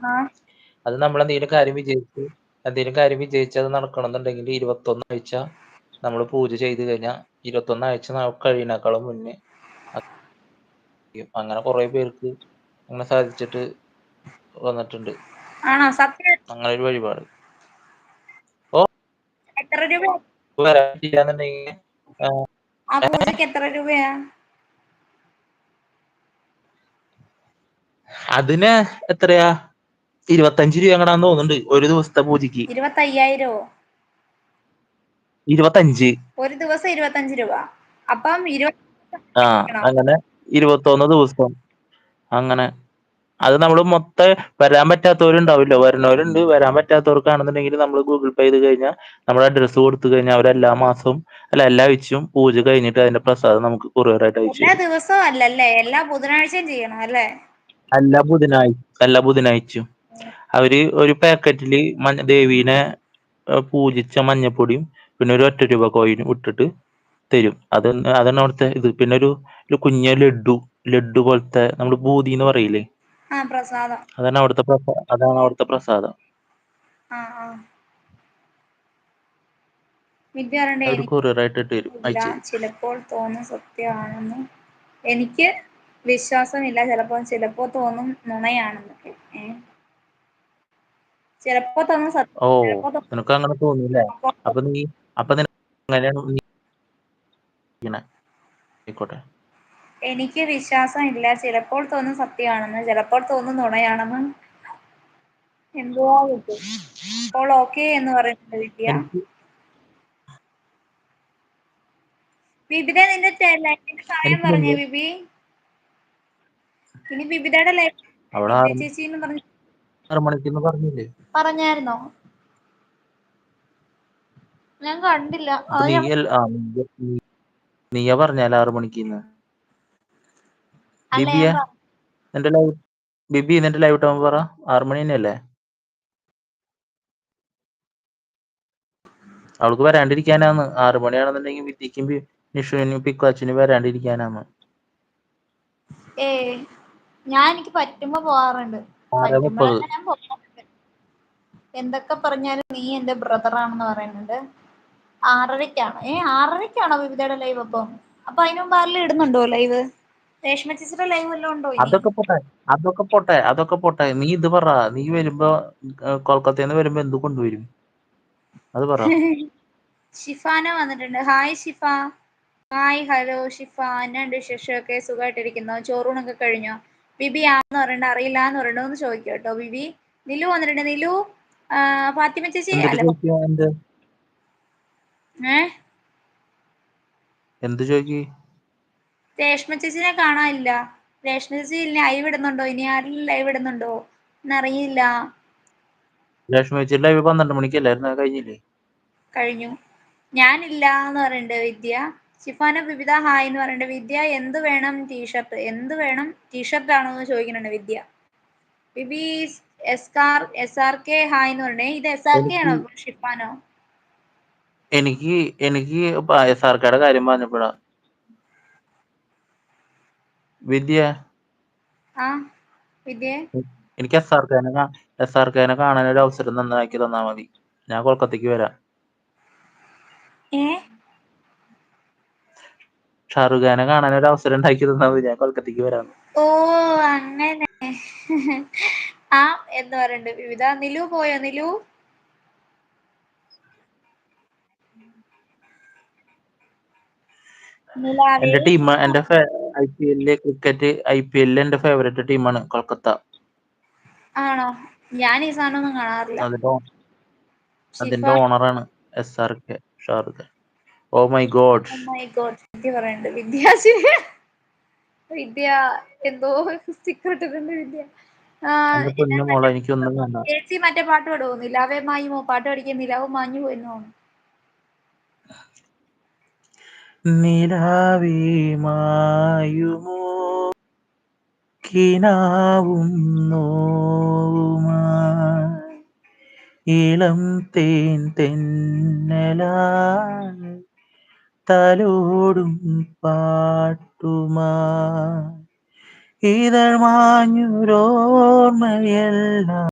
ആഹാ. നമ്മൾ എന്തെങ്കിലും കാര്യം വിജയിച്ച് എന്തെങ്കിലും കാര്യം വിജയിച്ച് അത് നടക്കണമെന്നുണ്ടെങ്കിൽ ഇരുപത്തൊന്ന് ആഴ്ച നമ്മൾ പൂജ ചെയ്ത് കഴിഞ്ഞാൽ ഇരുപത്തൊന്ന് ആഴ്ച കഴിയുന്നേക്കാളും മുന്നേ അങ്ങനെ കുറെ പേർക്ക് അങ്ങനെ സാധിച്ചിട്ട് വന്നിട്ടുണ്ട്. അങ്ങനെ ഒരു വഴിപാട്. പൂജക്ക് എത്ര രൂപയാ? അതിന് എത്രയാ? ഇരുപത്തഞ്ച് രൂപ എങ്ങടാന്ന് തോന്നുന്നുണ്ട് ഒരു ദിവസത്തെ പൂജക്ക് ഇരുപത്തയ്യായിരോ? ഇരുപത്തഞ്ച്. ഒരു ദിവസം ഇരുപത്തഞ്ച് രൂപ. അപ്പം ഇരു ആ അങ്ങനെ ഇരുപത്തൊന്ന് ദിവസം. അങ്ങനെ. അത് നമ്മൾ മൊത്തം വരാൻ പറ്റാത്തവരുണ്ടാവില്ലോ. വരുന്നവരുണ്ട്. വരാൻ പറ്റാത്തവർക്കാണെന്നുണ്ടെങ്കിൽ നമ്മൾ ഗൂഗിൾ പേ ചെയ്ത് കഴിഞ്ഞാൽ നമ്മുടെ അഡ്രസ്സ് കൊടുത്തു കഴിഞ്ഞാൽ അവർ എല്ലാ മാസവും അല്ല എല്ലാ ആഴ്ചയും പൂജ കഴിഞ്ഞിട്ട് അതിന്റെ പ്രസാദം നമുക്ക് കൊറിയർ ആയിട്ട് അയച്ചു എല്ലാ ദിവസവും അല്ലല്ലേ? എല്ലാ ബുധനാഴ്ചയും ചെയ്യണം അല്ലേ? എല്ലാ ബുധനാഴ്ച എല്ലാ ബുധനാഴ്ചയും. അവർ ഒരു പാക്കറ്റിൽ മ ദേവീനെ പൂജിച്ച മഞ്ഞപ്പൊടിയും പിന്നെ ഒരു ഒറ്റ രൂപ കോയിനും ഇട്ടിട്ട് തരും. അത് അതാണ് അവിടുത്തെ ഇത്. പിന്നെ ഒരു ഒരു കുഞ്ഞ ലഡു ലഡു പോലത്തെ നമ്മൾ ബൂതിന്ന് പറയില്ലേ? ആഹ് പ്രസാദം. അതാണ് അവിടുത്തെ അതാണ് അവിടുത്തെ പ്രസാദം. ചിലപ്പോൾ തോന്നും സത്യമാണെന്ന്. എനിക്ക് വിശ്വാസമില്ല. ചിലപ്പോൾ ചിലപ്പോ തോന്നും നുണയാണെന്നൊക്കെ. ഏഹ് ചിലപ്പോ തോന്നും സത്യം ഓ നിനക്ക് അങ്ങനെ തോന്നില്ലേ? തോന്നും അപ്പൊ നീ അപ്പൊ അങ്ങനെയാണ് ആയിക്കോട്ടെ. എനിക്ക് വിശ്വാസം ഇല്ല. ചിലപ്പോൾ തോന്നും സത്യമാണെന്ന് ചിലപ്പോൾ തോന്നും നുണയാണെന്ന്. എന്തുവാ അപ്പോൾ ഓക്കെ എന്ന് പറയുന്നത് വിദ്യ. വിബിതെ നിന്റെ ലൈഫിന്റെ എനിക്ക് പറഞ്ഞേ ബിബി. ഇനി ബിബിതയുടെ ലൈഫ് ചേച്ചി എന്ന് പറഞ്ഞ ആറ് മണിക്ക്ന്ന് പറഞ്ഞില്ലേ? പറഞ്ഞായിരുന്നോ? ഞാൻ കണ്ടില്ല. അത് നീ ഞാൻ ആ നീയാ പറഞ്ഞലെ ആറ് മണിക്ക്ന്ന് അല്ല ഞാൻ ബിബിയെ നിന്റെ ലൈവ് ബിബി നിന്റെ ലൈവ് ടൈം പറ. ആറു മണി തന്നെയല്ലേ? അവൾക്ക് വരാണ്ടിരിക്കാനാന്ന്. ആറു മണിയാണെന്നുണ്ടെങ്കിൽ വിദ്യക്കും നിഷുവിനും പിക്കാച്ചിനും വരാണ്ടിരിക്കാനാന്ന്. ഏ ഞാൻ എനിക്ക് പറ്റുമ്പോ പോവാറുണ്ട് ഞാൻ എന്തൊക്കെ പറഞ്ഞാലും നീ എന്റെ ബ്രദറാണെന്ന് പറയുന്നുണ്ട്. ആറരക്കാണ് ഏ ആറരയ്ക്കാണോ വിവിധയുടെ ലൈവ് അപ്പം? അപ്പൊ അതിനു മുമ്പ് ആരെല്ലാം ഇടുന്നുണ്ടോ ലൈവ് രേഷ്മ ചേച്ചിയുടെ ലൈവ് വല്ലോം ഉണ്ടോ ഇനി? അതൊക്കെ പോട്ടെ. അതൊക്കെ പോട്ടെ. അതൊക്കെ പോട്ടെ. നീ ഇത് പറ. നീ വരുമ്പോ കൊൽക്കത്തേന്ന് വരുമ്പോ എന്ത് കൊണ്ടുവരും? അത് പറ. ഷിഫാന വന്നിട്ടുണ്ട്. Hi Shifa. Hi hello Shifa. എന്നാണ്ട് വിശേഷമൊക്കെ? സുഖമായിട്ടിരിക്കുന്നോ? ചോറൂണൊക്കെ കഴിഞ്ഞോ? ബിബി ആന്ന് പറയണ്ട അറിയില്ലാന്ന് പറയണ്ട ഒന്ന് ചോദിക്കും കേട്ടോ ബിബി. നിലു വന്നിട്ടുണ്ട് നിലു. ഫാത്തിമ ചേച്ചി അല്ല. എന്ത്? ചോദിക്കി? രേഷ്മ ചേച്ചിനെ കാണാനില്ല. രേഷ്മ ചേച്ചി ലൈവ് ഇടുന്നുണ്ടോ? ഇനി ആരെങ്കിലും ലൈവ് ഇടുന്നുണ്ടോ? എന്നറിയില്ല രേഷ്മ ചേച്ചി ലൈവ് പന്ത്രണ്ട് മണിക്കല്ലായിരുന്നു കഴിഞ്ഞില്ലേ? കഴിഞ്ഞു. ഞാനില്ലാന്ന് പറയണ്ട് വിദ്യ. ഷിഫാന വിവിധ ഹായ് എന്ന് പറയുന്നത് വിദ്യ എന്ത് വേണം ടീഷർട്ട് എന്ത് വേണം ടീഷർട്ട് ആണോന്ന് ചോദിക്കുന്നുണ്ട് Vidya. BB S car S R K hi എന്ന് പറഞ്ഞേ ഇത് എസ് ആർ കെ ആണോ ഷിഫാനോ എനിക്ക് എനിക്ക് എസ് ആർ കെയുടെ കാര്യം പറഞ്ഞപ്പോഴാ. വിദ്യ? ആ വിദ്യ? എനിക്ക് എസ് ആർ കെനെ എസ് ആർ കെനെ കാണാൻ ഒരു അവസരം നന്നാക്കി തന്നാ മതി. ഞാൻ കൊൽക്കത്തക്ക് വരാം. ഏഹ് ഷാറുഖാനെ കാണാൻ ഒരു അവസരം ഉണ്ടാക്കി തന്നാൽ മതി. ഞാൻ കൊൽക്കത്തക്ക് വരാം. ഓ അങ്ങനെ. ആ എന്ന് പറയണ്ട്. വിവിധ നിലു പോയോ നിലു? എന്റെ ടീം എന്റെ ഐ പി എല്ലിൽ ക്രിക്കറ്റ് ഐ പി എല്ലിൽ എന്റെ ഫേവറേറ്റ് ടീമാണ് കൊൽക്കത്ത. ആണോ? ഞാൻ ഈ സാധനം ഒന്നും കാണാറില്ല. അതിന്റെ ഓണറാണ് S R K Shahrukh oh my god my god Vidya പറയണ്ട്. വിദ്യാശി വിദ്യ എന്തോ സ്റ്റിക്കർ ഇട്ടിട്ടുണ്ട് വിദ്യ. ചേച്ചി മറ്റേ പാട്ട് പാടുമോ നിലാവേ മായുമോ പാട്ട് പഠിക്കാൻ നിലാവ് മാഞ്ഞു പോയെന്ന് തോന്നുന്നു. നിലാവേ മായുമോ? കിനാവും നോവുമായി. ഇളം തേൻ തെന്നലായി. തലോടും പാട്ടുമാ. ഇതൾ മാഞ്ഞൊരോർമ്മയെല്ലാം